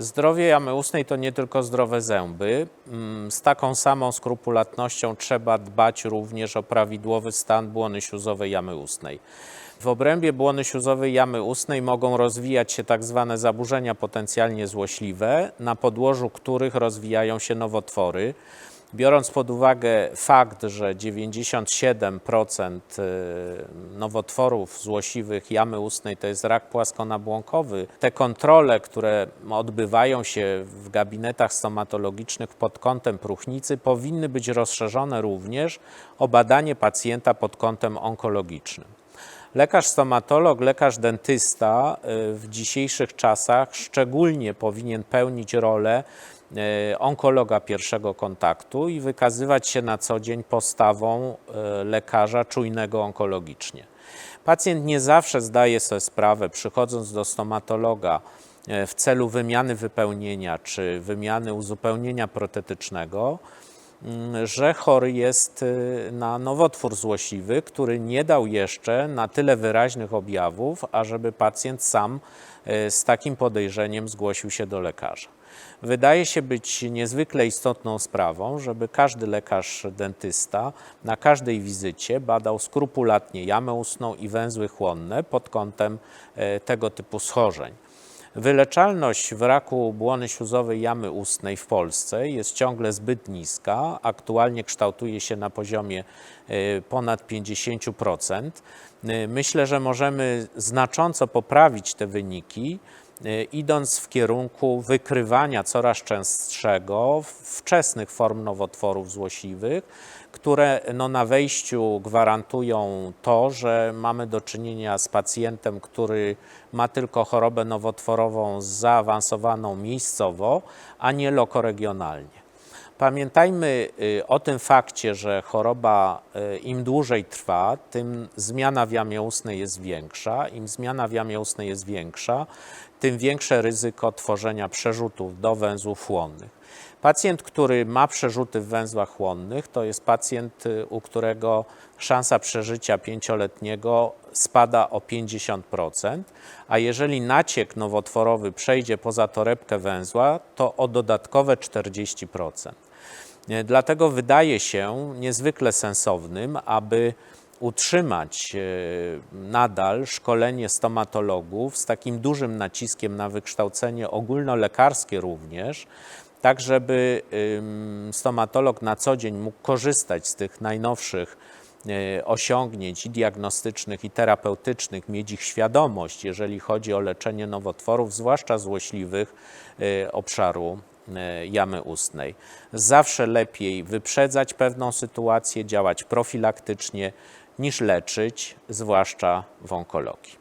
Zdrowie jamy ustnej to nie tylko zdrowe zęby. Mm, Z taką samą skrupulatnością trzeba dbać również o prawidłowy stan błony śluzowej jamy ustnej. W obrębie błony śluzowej jamy ustnej mogą rozwijać się tak zwane zaburzenia potencjalnie złośliwe, na podłożu których rozwijają się nowotwory. Biorąc pod uwagę fakt, że 97% y, nowotworów złośliwych jamy ustnej to jest rak płaskonabłonkowy, te kontrole, które odbywają się w gabinetach stomatologicznych pod kątem próchnicy, powinny być rozszerzone również o badanie pacjenta pod kątem onkologicznym. Lekarz stomatolog, lekarz dentysta y, w dzisiejszych czasach szczególnie powinien pełnić rolę onkologa pierwszego kontaktu i wykazywać się na co dzień postawą y, lekarza czujnego onkologicznie. Pacjent nie zawsze zdaje sobie sprawę, przychodząc do stomatologa e, w celu wymiany wypełnienia czy wymiany uzupełnienia protetycznego, że chory jest y, na nowotwór złośliwy, który nie dał jeszcze na tyle wyraźnych objawów, ażeby pacjent sam y, z takim podejrzeniem zgłosił się do lekarza. Wydaje się być niezwykle istotną sprawą, żeby każdy lekarz dentysta na każdej wizycie badał skrupulatnie jamę ustną i węzły chłonne pod kątem e, tego typu schorzeń. Wyleczalność w raku błony śluzowej jamy ustnej w Polsce jest ciągle zbyt niska. Aktualnie kształtuje się na poziomie e, ponad 50%. E, Myślę, że możemy znacząco poprawić te wyniki, idąc w kierunku wykrywania coraz częstszego wczesnych form nowotworów złośliwych, które no, na wejściu gwarantują to, że mamy do czynienia z pacjentem, który ma tylko chorobę nowotworową zaawansowaną miejscowo, a nie lokoregionalnie. Pamiętajmy y, o tym fakcie, że choroba y, im dłużej trwa, tym zmiana w jamie ustnej jest większa. Im zmiana w jamie ustnej jest większa, tym większe ryzyko tworzenia przerzutów do węzłów chłonnych. Pacjent, który ma przerzuty w węzłach chłonnych, to jest pacjent, y, u którego szansa przeżycia pięcioletniego spada o 50%, a jeżeli naciek nowotworowy przejdzie poza torebkę węzła, to o dodatkowe 40%. Dlatego wydaje się niezwykle sensownym, aby utrzymać e, nadal szkolenie stomatologów z takim dużym naciskiem na wykształcenie ogólnolekarskie również, tak żeby stomatolog na co dzień mógł korzystać z tych najnowszych e, osiągnięć i diagnostycznych, i terapeutycznych, mieć ich świadomość, jeżeli chodzi o leczenie nowotworów, zwłaszcza złośliwych e, obszaru jamy ustnej. Zawsze lepiej wyprzedzać pewną sytuację, działać profilaktycznie, niż leczyć, zwłaszcza w onkologii.